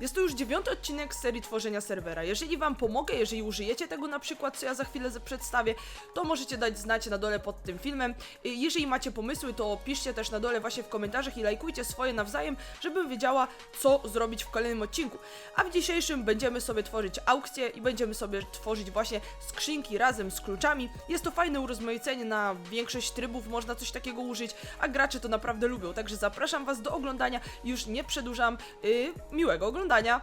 Jest to już dziewiąty odcinek serii tworzenia serwera. Jeżeli wam pomogę, jeżeli użyjecie tego na przykład, co ja za chwilę przedstawię, to możecie dać znać na dole pod tym filmem. Jeżeli macie pomysły, to piszcie też na dole właśnie w komentarzach i lajkujcie swoje nawzajem, żebym wiedziała, co zrobić w kolejnym odcinku. A w dzisiejszym będziemy sobie tworzyć aukcje i będziemy sobie tworzyć właśnie skrzynki razem z kluczami. Jest to fajne urozmaicenie na większość trybów, można coś takiego użyć, a gracze to naprawdę lubią. Także zapraszam was do oglądania już nie przedłużam. Y, miłego oglądania! 大家。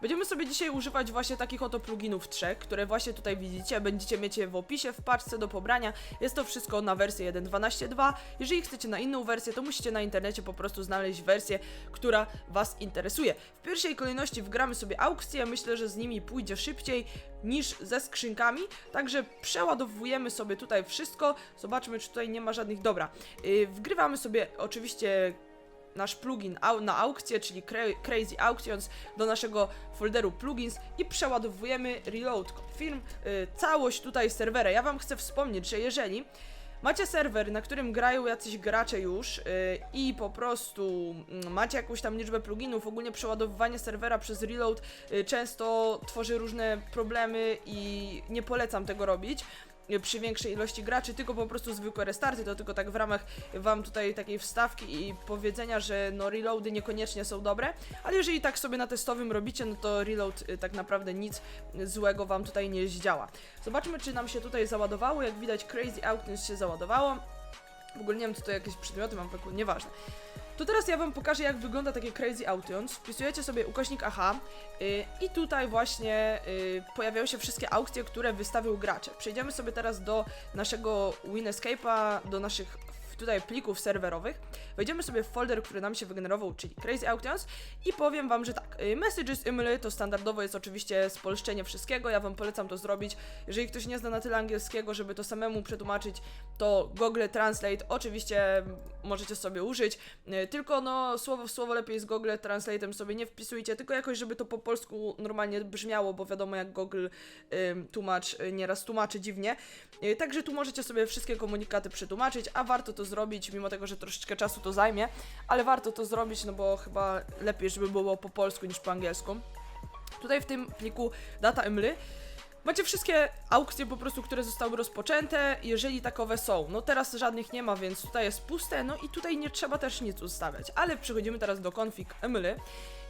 Będziemy sobie dzisiaj używać właśnie takich oto pluginów trzech, które właśnie tutaj widzicie, będziecie mieć je w opisie, w paczce do pobrania. Jest to wszystko na wersję 1.12.2. Jeżeli chcecie na inną wersję, to musicie na internecie po prostu znaleźć wersję, która Was interesuje. W pierwszej kolejności wgramy sobie aukcje, myślę, że z nimi pójdzie szybciej niż ze skrzynkami, także przeładowujemy sobie tutaj wszystko. Zobaczmy, czy tutaj nie ma żadnych... Dobra, yy, wgrywamy sobie oczywiście nasz plugin na aukcję, czyli Cra- Crazy Auctions do naszego folderu plugins i przeładowujemy reload film, y, całość tutaj serwera. Ja wam chcę wspomnieć, że jeżeli macie serwer, na którym grają jacyś gracze już y, i po prostu mm, macie jakąś tam liczbę pluginów, ogólnie przeładowywanie serwera przez reload y, często tworzy różne problemy i nie polecam tego robić przy większej ilości graczy, tylko po prostu zwykłe restarty, to tylko tak w ramach wam tutaj takiej wstawki i powiedzenia, że no reloady niekoniecznie są dobre, ale jeżeli tak sobie na testowym robicie, no to reload y, tak naprawdę nic złego wam tutaj nie zdziała. Zobaczmy, czy nam się tutaj załadowało, jak widać Crazy Auctions się załadowało. W ogóle nie wiem, czy to jakieś przedmioty mam, tak nieważne. To teraz ja wam pokażę, jak wygląda takie Crazy Auctions. Wpisujecie sobie ukośnik AHA y, i tutaj właśnie y, pojawiają się wszystkie aukcje, które wystawił gracze. Przejdziemy sobie teraz do naszego WinEscape'a, do naszych tutaj plików serwerowych. Wejdziemy sobie w folder, który nam się wygenerował, czyli Crazy Auctions i powiem wam, że tak, y, Messages Imly to standardowo jest oczywiście spolszczenie wszystkiego, ja wam polecam to zrobić. Jeżeli ktoś nie zna na tyle angielskiego, żeby to samemu przetłumaczyć, to Google Translate oczywiście możecie sobie użyć, y, tylko no słowo w słowo lepiej z Google Translate'em sobie nie wpisujcie, tylko jakoś, żeby to po polsku normalnie brzmiało, bo wiadomo jak Google ym, tłumacz y, nieraz tłumaczy dziwnie. Y, Także tu możecie sobie wszystkie komunikaty przetłumaczyć, a warto to zrobić, mimo tego, że troszeczkę czasu to zajmie, ale warto to zrobić, no bo chyba lepiej, żeby było po polsku niż po angielsku. Tutaj w tym pliku data emly macie wszystkie aukcje po prostu, które zostały rozpoczęte, jeżeli takowe są. No teraz żadnych nie ma, więc tutaj jest puste, no i tutaj nie trzeba też nic ustawiać. Ale przechodzimy teraz do config emly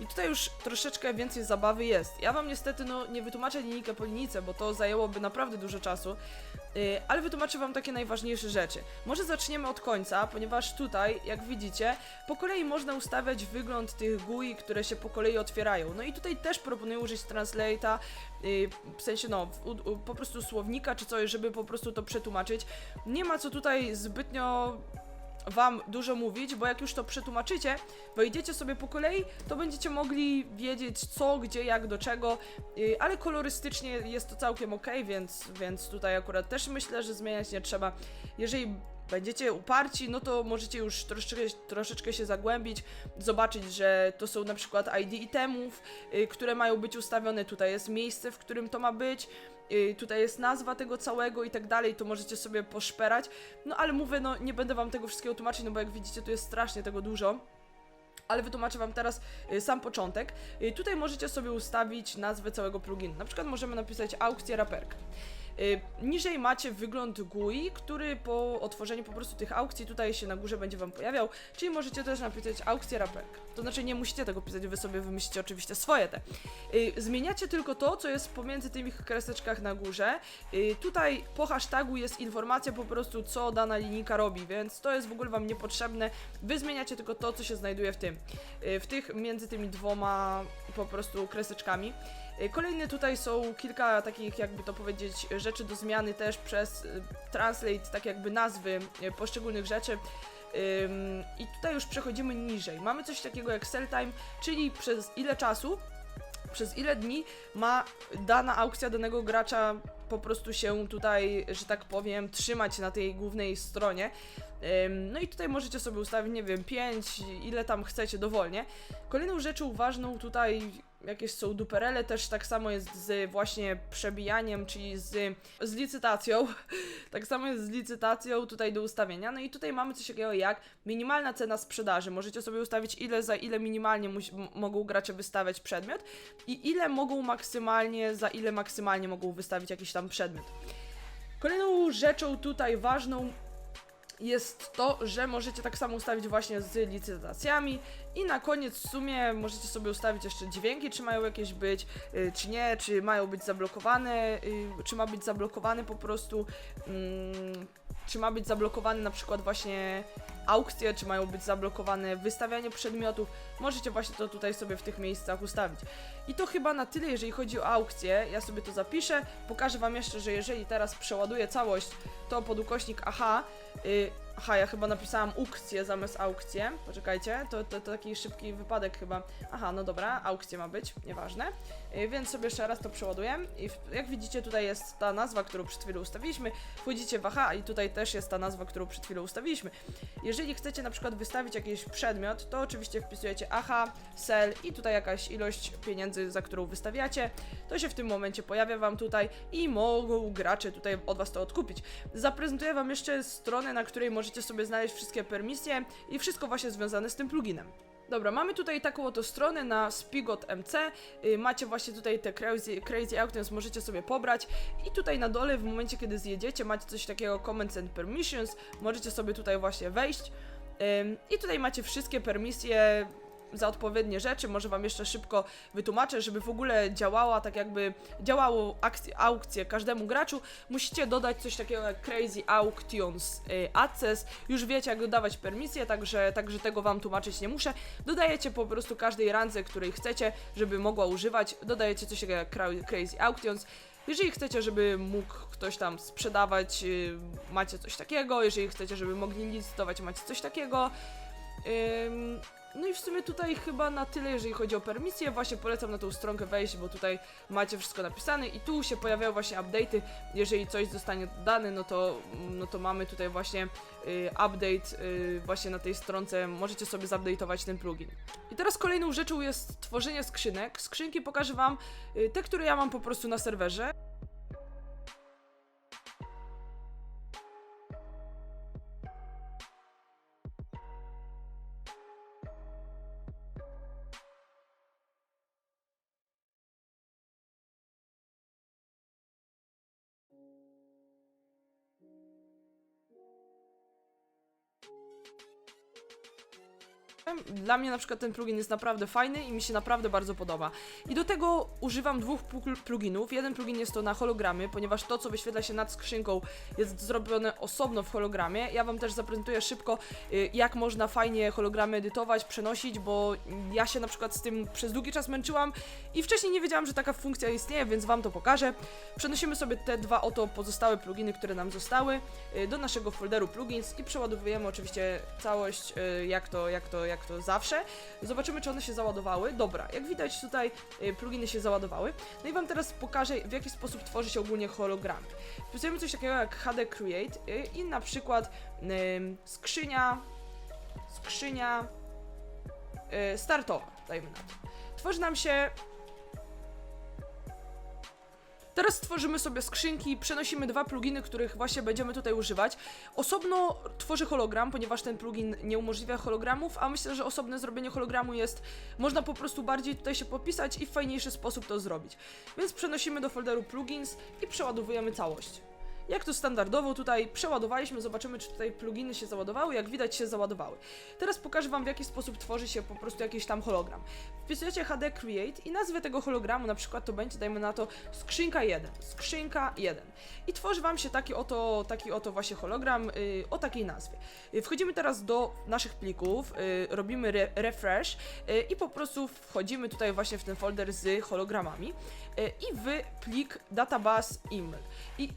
i tutaj już troszeczkę więcej zabawy jest. Ja wam niestety no nie wytłumaczę linijkę po linijce, bo to zajęłoby naprawdę dużo czasu, yy, ale wytłumaczę wam takie najważniejsze rzeczy. Może zaczniemy od końca, ponieważ tutaj, jak widzicie, po kolei można ustawiać wygląd tych GUI, które się po kolei otwierają. No i tutaj też proponuję użyć translate'a, yy, w sensie no, u, u, po prostu słownika czy coś, żeby po prostu to przetłumaczyć. Nie ma co tutaj zbytnio wam dużo mówić, bo jak już to przetłumaczycie, wejdziecie sobie po kolei, to będziecie mogli wiedzieć co, gdzie, jak, do czego, yy, ale kolorystycznie jest to całkiem ok, więc, więc tutaj akurat też myślę, że zmieniać nie trzeba. Jeżeli będziecie uparci, no to możecie już troszeczkę, troszeczkę się zagłębić, zobaczyć, że to są na przykład ID itemów, yy, które mają być ustawione, tutaj jest miejsce, w którym to ma być, tutaj jest nazwa tego całego i tak dalej, to możecie sobie poszperać. No ale mówię, no nie będę wam tego wszystkiego tłumaczyć, no bo jak widzicie, tu jest strasznie tego dużo. Ale wytłumaczę wam teraz y, sam początek. Y, tutaj możecie sobie ustawić nazwę całego pluginu. Na przykład możemy napisać aukcję raperka. Y, niżej macie wygląd GUI, który po otworzeniu po prostu tych aukcji tutaj się na górze będzie wam pojawiał, czyli możecie też napisać aukcję raperka. To znaczy nie musicie tego pisać, wy sobie wymyślicie oczywiście swoje te. Y, zmieniacie tylko to, co jest pomiędzy tymi kreseczkach na górze. Y, tutaj po hashtagu jest informacja po prostu, co dana linijka robi, więc to jest w ogóle wam niepotrzebne. Wy zmieniacie tylko to, co się znajduje w tym. W tych między tymi dwoma po prostu kreseczkami. Y, Kolejne tutaj są kilka takich, jakby to powiedzieć, rzeczy do zmiany też przez y, Translate, tak jakby nazwy y, poszczególnych rzeczy. I tutaj już przechodzimy niżej. Mamy coś takiego jak sell time, czyli przez ile czasu, przez ile dni ma dana aukcja danego gracza po prostu się tutaj, że tak powiem, trzymać na tej głównej stronie. No i tutaj możecie sobie ustawić, nie wiem, 5, ile tam chcecie dowolnie. Kolejną rzeczą ważną tutaj, jakieś są duperele, też tak samo jest z właśnie przebijaniem, czyli z, z licytacją. tak samo jest z licytacją tutaj do ustawienia. No i tutaj mamy coś takiego jak minimalna cena sprzedaży. Możecie sobie ustawić, ile za ile minimalnie mogą gracze wystawiać przedmiot i ile mogą maksymalnie, za ile maksymalnie mogą wystawić jakiś tam przedmiot. Kolejną rzeczą tutaj ważną jest to, że możecie tak samo ustawić właśnie z licytacjami i na koniec w sumie możecie sobie ustawić jeszcze dźwięki, czy mają jakieś być, y, czy nie, czy mają być zablokowane, y, czy ma być zablokowany po prostu, mm, czy ma być zablokowany na przykład właśnie aukcje, czy mają być zablokowane wystawianie przedmiotów. Możecie właśnie to tutaj sobie w tych miejscach ustawić. I to chyba na tyle, jeżeli chodzi o aukcje. Ja sobie to zapiszę. Pokażę Wam jeszcze, że jeżeli teraz przeładuję całość, to pod ukośnik aha. Y, aha, ja chyba napisałam aukcję zamiast aukcję. Poczekajcie, to, to, to taki szybki wypadek chyba. Aha, no dobra, aukcje ma być, nieważne. Y, więc sobie jeszcze raz to przeładuję. I w, jak widzicie, tutaj jest ta nazwa, którą przed chwilą ustawiliśmy. Wchodzicie w aha i tutaj też jest ta nazwa, którą przed chwilą ustawiliśmy. Jeżeli chcecie na przykład wystawić jakiś przedmiot, to oczywiście wpisujecie aha, sell i tutaj jakaś ilość pieniędzy, za którą wystawiacie. To się w tym momencie pojawia Wam tutaj i mogą gracze tutaj od Was to odkupić. Zaprezentuję Wam jeszcze stronę, na której możecie sobie znaleźć wszystkie permisje i wszystko właśnie związane z tym pluginem. Dobra, mamy tutaj taką oto stronę na Spigot MC. Y, macie właśnie tutaj te crazy, crazy Auctions, możecie sobie pobrać. I tutaj na dole, w momencie kiedy zjedziecie, macie coś takiego Comments and Permissions. Możecie sobie tutaj właśnie wejść. I tutaj macie wszystkie permisje za odpowiednie rzeczy. Może Wam jeszcze szybko wytłumaczę, żeby w ogóle działała tak jakby działało akcje, aukcje każdemu graczu, musicie dodać coś takiego jak Crazy Auctions y, Access. Już wiecie jak dodawać permisje, także, także tego Wam tłumaczyć nie muszę. Dodajecie po prostu każdej randze, której chcecie, żeby mogła używać. Dodajecie coś takiego jak Cra- Crazy Auctions. Jeżeli chcecie, żeby mógł ktoś tam sprzedawać, y, macie coś takiego. Jeżeli chcecie, żeby mogli licytować, macie coś takiego. No i w sumie tutaj chyba na tyle, jeżeli chodzi o permisję. Właśnie polecam na tą stronkę wejść, bo tutaj macie wszystko napisane i tu się pojawiają właśnie update'y. Jeżeli coś zostanie dodane, no to, no to mamy tutaj właśnie y, update y, właśnie na tej stronce. Możecie sobie zupdate'ować ten plugin. I teraz kolejną rzeczą jest tworzenie skrzynek. Skrzynki pokażę Wam y, te, które ja mam po prostu na serwerze. Dla mnie na przykład ten plugin jest naprawdę fajny i mi się naprawdę bardzo podoba. I do tego używam dwóch plu- pluginów. Jeden plugin jest to na hologramy, ponieważ to, co wyświetla się nad skrzynką, jest zrobione osobno w hologramie. Ja Wam też zaprezentuję szybko, y, jak można fajnie hologramy edytować, przenosić, bo ja się na przykład z tym przez długi czas męczyłam i wcześniej nie wiedziałam, że taka funkcja istnieje, więc Wam to pokażę. Przenosimy sobie te dwa oto pozostałe pluginy, które nam zostały, y, do naszego folderu plugins i przeładowujemy oczywiście całość, y, jak to, jak to, jak to zawsze. Zobaczymy, czy one się załadowały. Dobra, jak widać tutaj y, pluginy się załadowały. No i Wam teraz pokażę, w jaki sposób tworzy się ogólnie hologramy. Wpisujemy coś takiego jak HD Create y, i na przykład skrzynia, skrzynia y, startowa, dajmy na to. Tworzy nam się Teraz stworzymy sobie skrzynki, przenosimy dwa pluginy, których właśnie będziemy tutaj używać. Osobno tworzy hologram, ponieważ ten plugin nie umożliwia hologramów, a myślę, że osobne zrobienie hologramu jest, można po prostu bardziej tutaj się popisać i w fajniejszy sposób to zrobić. Więc przenosimy do folderu plugins i przeładowujemy całość. Jak to standardowo tutaj przeładowaliśmy, zobaczymy czy tutaj pluginy się załadowały, jak widać się załadowały. Teraz pokażę Wam w jaki sposób tworzy się po prostu jakiś tam hologram. Wpisujecie HD Create i nazwę tego hologramu na przykład to będzie, dajmy na to, skrzynka 1, skrzynka 1. I tworzy Wam się taki oto, taki oto właśnie hologram yy, o takiej nazwie. Yy, wchodzimy teraz do naszych plików, yy, robimy re refresh yy, i po prostu wchodzimy tutaj właśnie w ten folder z hologramami yy, i w plik database email i.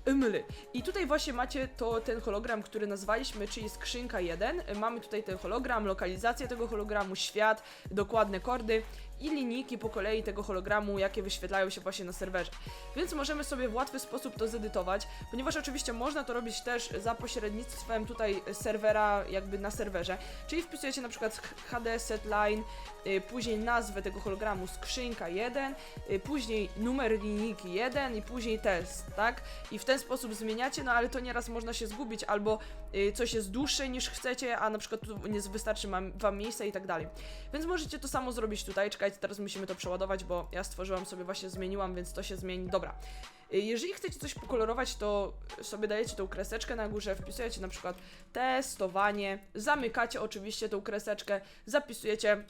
I tutaj właśnie macie to, ten hologram, który nazwaliśmy, czyli skrzynka 1. Y, Mamy tutaj ten hologram, lokalizację tego hologramu, świat, dokładne kordy i linijki po kolei tego hologramu, jakie wyświetlają się właśnie na serwerze. Więc możemy sobie w łatwy sposób to zedytować, ponieważ oczywiście można to robić też za pośrednictwem tutaj serwera, jakby na serwerze. Czyli wpisujecie na przykład HD setline, y, później nazwę tego hologramu skrzynka 1, y, później numer linijki 1 i później test, tak? I w ten sposób zmieniacie, no ale to nieraz można się zgubić, albo y, coś jest dłuższe niż chcecie, a na przykład tu nie wystarczy wam miejsca i tak dalej. Więc możecie to samo zrobić tutaj. Czekajcie, teraz musimy to przeładować, bo ja stworzyłam sobie właśnie, zmieniłam, więc to się zmieni. Dobra. Y, Jeżeli chcecie coś pokolorować, to sobie dajecie tą kreseczkę na górze, wpisujecie na przykład testowanie, zamykacie oczywiście tą kreseczkę, zapisujecie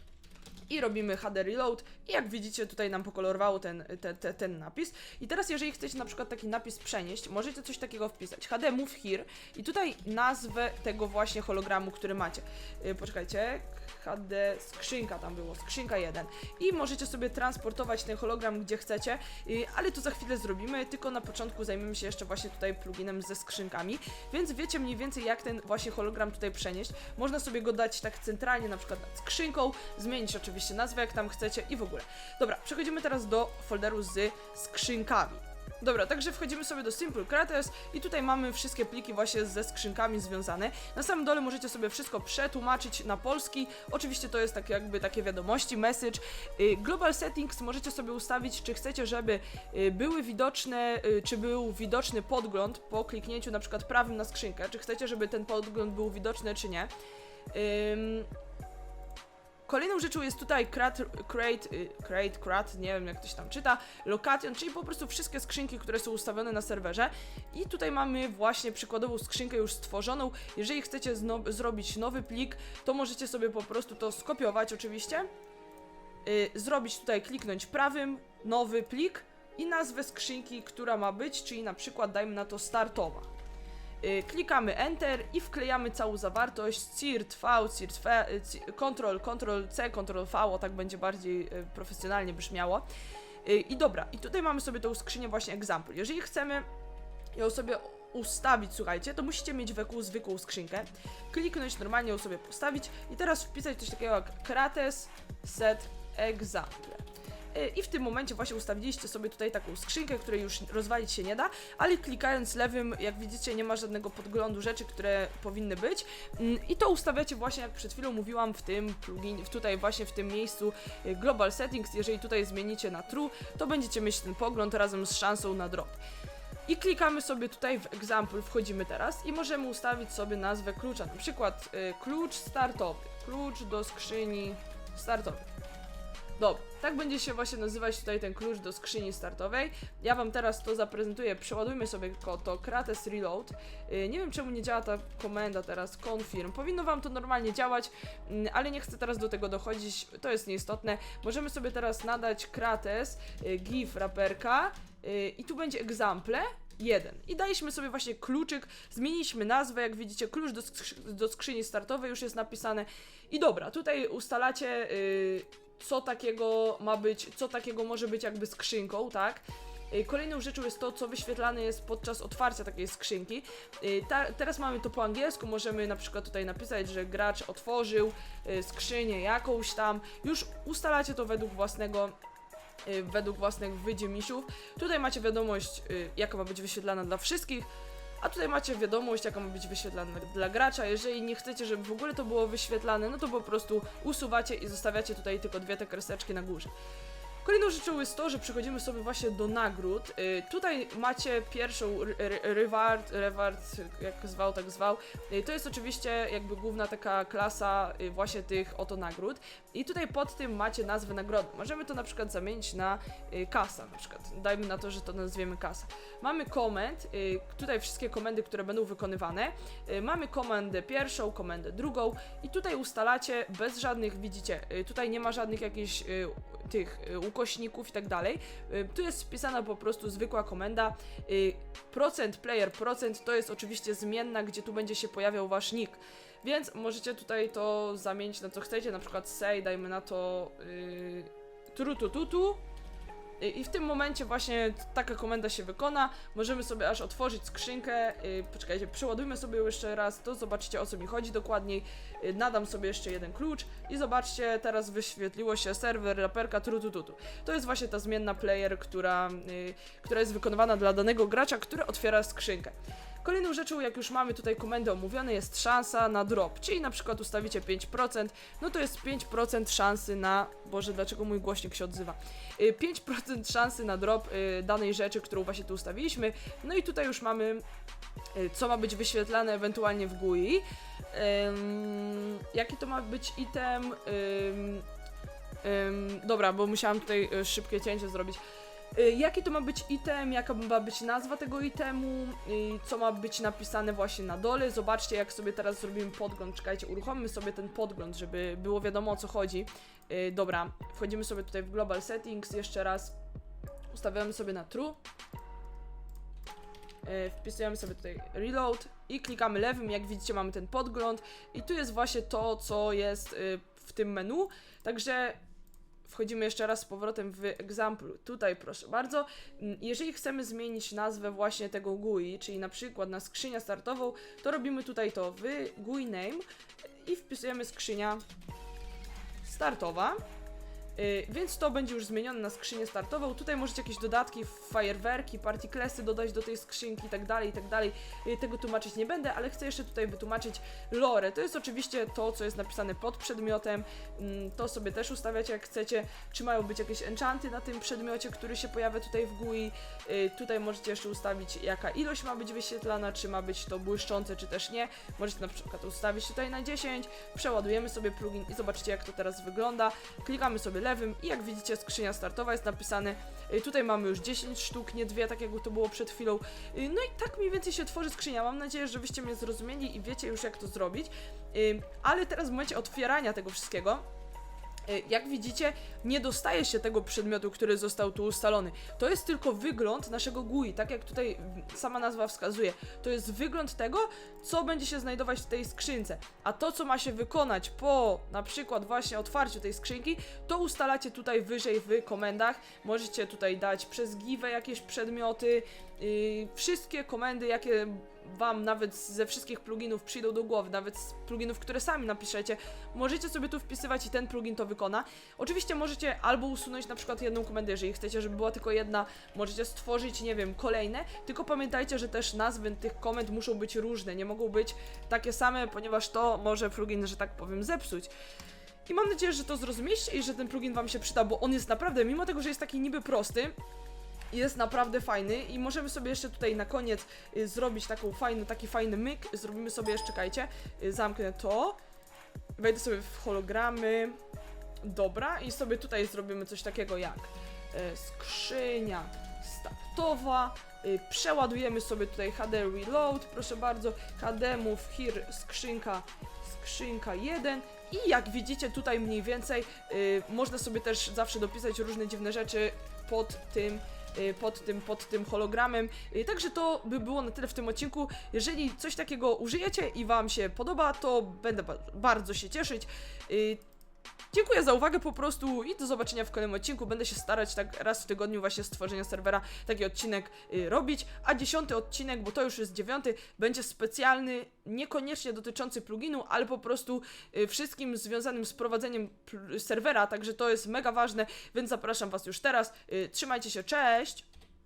i robimy HD Reload. I jak widzicie tutaj nam pokolorowało ten, te, te, ten napis. I teraz jeżeli chcecie na przykład taki napis przenieść, możecie coś takiego wpisać. HD Move Here. I tutaj nazwę tego właśnie hologramu, który macie. Yy, poczekajcie. HD skrzynka tam było, skrzynka 1 i możecie sobie transportować ten hologram gdzie chcecie, yy, ale to za chwilę zrobimy, tylko na początku zajmiemy się jeszcze właśnie tutaj pluginem ze skrzynkami, więc wiecie mniej więcej jak ten właśnie hologram tutaj przenieść, można sobie go dać tak centralnie na przykład nad skrzynką, zmienić oczywiście nazwę jak tam chcecie i w ogóle. Dobra, przechodzimy teraz do folderu z skrzynkami. Dobra, także wchodzimy sobie do Simple Creators i tutaj mamy wszystkie pliki właśnie ze skrzynkami związane. Na samym dole możecie sobie wszystko przetłumaczyć na polski. Oczywiście to jest tak jakby takie wiadomości, message. Y, Global Settings możecie sobie ustawić, czy chcecie, żeby y, były widoczne, y, czy był widoczny podgląd po kliknięciu na przykład prawym na skrzynkę, czy chcecie, żeby ten podgląd był widoczny, czy nie. Kolejną rzeczą jest tutaj create, y, create, create, nie wiem jak to się tam czyta, location, czyli po prostu wszystkie skrzynki, które są ustawione na serwerze. I tutaj mamy właśnie przykładową skrzynkę już stworzoną. Jeżeli chcecie zrobić nowy plik, to możecie sobie po prostu to skopiować oczywiście, y, zrobić tutaj, kliknąć prawym, nowy plik i nazwę skrzynki, która ma być, czyli na przykład dajmy na to startowa. Y, Klikamy Enter i wklejamy całą zawartość CIRT V, CIRT V, Ctrl, Ctrl C, Ctrl V, o tak będzie bardziej y, profesjonalnie brzmiało. Y, I dobra, i tutaj mamy sobie tą skrzynię właśnie example. Jeżeli chcemy ją sobie ustawić, słuchajcie, to musicie mieć wokół zwykłą skrzynkę, kliknąć, normalnie ją sobie postawić i teraz wpisać coś takiego jak krates set example. I w tym momencie właśnie ustawiliście sobie tutaj taką skrzynkę, której już rozwalić się nie da, ale klikając lewym, jak widzicie, nie ma żadnego podglądu rzeczy, które powinny być. Mm, I to ustawiacie właśnie, jak przed chwilą mówiłam, w tym plugin, tutaj właśnie w tym miejscu y, Global Settings. Jeżeli tutaj zmienicie na True, to będziecie mieć ten pogląd razem z szansą na drop. I klikamy sobie tutaj w example, wchodzimy teraz i możemy ustawić sobie nazwę klucza, na przykład y, klucz startowy, klucz do skrzyni startowej. Dobra, tak będzie się właśnie nazywać tutaj ten klucz do skrzyni startowej. Ja wam teraz to zaprezentuję, przeładujmy sobie to Krates Reload. Yy, nie wiem czemu nie działa ta komenda teraz, confirm. Powinno wam to normalnie działać, mm, ale nie chcę teraz do tego dochodzić, to jest nieistotne. Możemy sobie teraz nadać Krates, yy, give raperka yy, i tu będzie example. 1. I daliśmy sobie właśnie kluczyk, zmieniliśmy nazwę, jak widzicie, klucz do, skrzy- do skrzyni startowej już jest napisane. I dobra, tutaj ustalacie, yy, co takiego ma być, co takiego może być jakby skrzynką, tak? Yy, Kolejną rzeczą jest to, co wyświetlane jest podczas otwarcia takiej skrzynki. Yy, Ta, teraz mamy to po angielsku, możemy na przykład tutaj napisać, że gracz otworzył yy, skrzynię jakąś tam. Już ustalacie to według własnego y, według własnych wydziemisiów. Tutaj macie wiadomość, y, jaka ma być wyświetlana dla wszystkich, a tutaj macie wiadomość, jaka ma być wyświetlana dla gracza. Jeżeli nie chcecie, żeby w ogóle to było wyświetlane, no to po prostu usuwacie i zostawiacie tutaj tylko dwie te kreseczki na górze. Kolejną rzeczą jest to, że przechodzimy sobie właśnie do nagród. Y, tutaj macie pierwszą reward, reward, jak zwał, tak zwał. Y, to jest oczywiście jakby główna taka klasa y, właśnie tych oto nagród. I tutaj pod tym macie nazwę nagrody. Możemy to na przykład zamienić na kasa, na przykład. Dajmy na to, że to nazwiemy kasa. Mamy komend, tutaj wszystkie komendy, które będą wykonywane. Mamy komendę pierwszą, komendę drugą i tutaj ustalacie bez żadnych, widzicie, tutaj nie ma żadnych jakichś tych y, ukośników i tak dalej. Y, Tu jest wpisana po prostu zwykła komenda. Y, Procent player procent to jest oczywiście zmienna, gdzie tu będzie się pojawiał wasz nick. Więc możecie tutaj to zamienić na co chcecie, na przykład say, dajmy na to yy, tru tu tu tu. Y, I w tym momencie właśnie taka komenda się wykona. Możemy sobie aż otworzyć skrzynkę. Y, Poczekajcie, przeładujmy sobie ją jeszcze raz, to zobaczycie o co mi chodzi dokładniej. Y, Nadam sobie jeszcze jeden klucz i zobaczcie, teraz wyświetliło się serwer raperka trutututu. To jest właśnie ta zmienna player, która, y, która jest wykonywana dla danego gracza, który otwiera skrzynkę. Kolejną rzeczą, jak już mamy tutaj komendy omówione, jest szansa na drop, czyli na przykład ustawicie 5%, no to jest 5% szansy na... Boże, dlaczego mój głośnik się odzywa? Y, 5% szansy na drop y, danej rzeczy, którą właśnie tu ustawiliśmy. No i tutaj już mamy, y, co ma być wyświetlane ewentualnie w GUI. Jaki to ma być item? Dobra, bo musiałam tutaj y, szybkie cięcie zrobić. Y, Jaki to ma być item, jaka ma być nazwa tego itemu, co ma być napisane właśnie na dole. Zobaczcie, jak sobie teraz zrobimy podgląd. Czekajcie, uruchommy sobie ten podgląd, żeby było wiadomo o co chodzi. Y, Dobra, wchodzimy sobie tutaj w Global Settings, jeszcze raz ustawiamy sobie na True. Y, Wpisujemy sobie tutaj Reload i klikamy lewym, jak widzicie mamy ten podgląd i tu jest właśnie to, co jest w tym menu, także wchodzimy jeszcze raz z powrotem w example. Tutaj proszę bardzo. Mm, Jeżeli chcemy zmienić nazwę właśnie tego GUI, czyli na przykład na skrzynię startową, to robimy tutaj to w GUI name i wpisujemy skrzynia startowa. Y, więc to będzie już zmienione na skrzynię startową. Tutaj możecie jakieś dodatki, fajerwerki, particlesy dodać do tej skrzynki i tak dalej, i tak dalej. Y, Tego tłumaczyć nie będę, ale chcę jeszcze tutaj wytłumaczyć lore. To jest oczywiście to, co jest napisane pod przedmiotem. Mm, To sobie też ustawiacie jak chcecie. Czy mają być jakieś enchanty na tym przedmiocie, który się pojawia tutaj w GUI. Y, Tutaj możecie jeszcze ustawić, jaka ilość ma być wyświetlana, czy ma być to błyszczące, czy też nie. Możecie na przykład ustawić tutaj na 10, przeładujemy sobie plugin i zobaczcie jak to teraz wygląda. Klikamy sobie lewym i jak widzicie skrzynia startowa jest napisane. Y, Tutaj mamy już 10 sztuk, nie dwie, tak jak to było przed chwilą. Y, No i tak mniej więcej się tworzy skrzynia. Mam nadzieję, że wyście mnie zrozumieli i wiecie już jak to zrobić. Y, Ale teraz w momencie otwierania tego wszystkiego, jak widzicie, nie dostaje się tego przedmiotu, który został tu ustalony. To jest tylko wygląd naszego GUI, tak jak tutaj sama nazwa wskazuje. To jest wygląd tego, co będzie się znajdować w tej skrzynce. A to, co ma się wykonać po na przykład właśnie otwarciu tej skrzynki, to ustalacie tutaj wyżej w komendach. Możecie tutaj dać przez give jakieś przedmioty, yy, wszystkie komendy, jakie Wam nawet ze wszystkich pluginów przyjdą do głowy, nawet z pluginów, które sami napiszecie, możecie sobie tu wpisywać i ten plugin to wykona. Oczywiście możecie albo usunąć na przykład jedną komendę, jeżeli chcecie, żeby była tylko jedna, możecie stworzyć, nie wiem, kolejne, tylko pamiętajcie, że też nazwy tych komend muszą być różne, nie mogą być takie same, ponieważ to może plugin, że tak powiem, zepsuć. I mam nadzieję, że to zrozumieliście i że ten plugin Wam się przyda, bo on jest naprawdę, mimo tego, że jest taki niby prosty, jest naprawdę fajny i możemy sobie jeszcze tutaj na koniec y, zrobić taką fajny, taki fajny myk. Zrobimy sobie jeszcze, czekajcie, y, zamknę to, wejdę sobie w hologramy, dobra, i sobie tutaj zrobimy coś takiego jak y, skrzynia startowa, przeładujemy sobie tutaj HD Reload, proszę bardzo, HD Move Here, skrzynka, skrzynka 1 i jak widzicie tutaj mniej więcej można sobie też zawsze dopisać różne dziwne rzeczy pod tym pod tym, pod tym hologramem. Y, Także to by było na tyle w tym odcinku. Jeżeli coś takiego użyjecie i Wam się podoba, to będę ba- bardzo się cieszyć. Dziękuję za uwagę po prostu i do zobaczenia w kolejnym odcinku. Będę się starać tak raz w tygodniu właśnie stworzenia serwera taki odcinek y, robić, a dziesiąty odcinek, bo to już jest dziewiąty, będzie specjalny, niekoniecznie dotyczący pluginu, ale po prostu y, wszystkim związanym z prowadzeniem serwera, także to jest mega ważne, więc zapraszam Was już teraz. Y, trzymajcie się, cześć!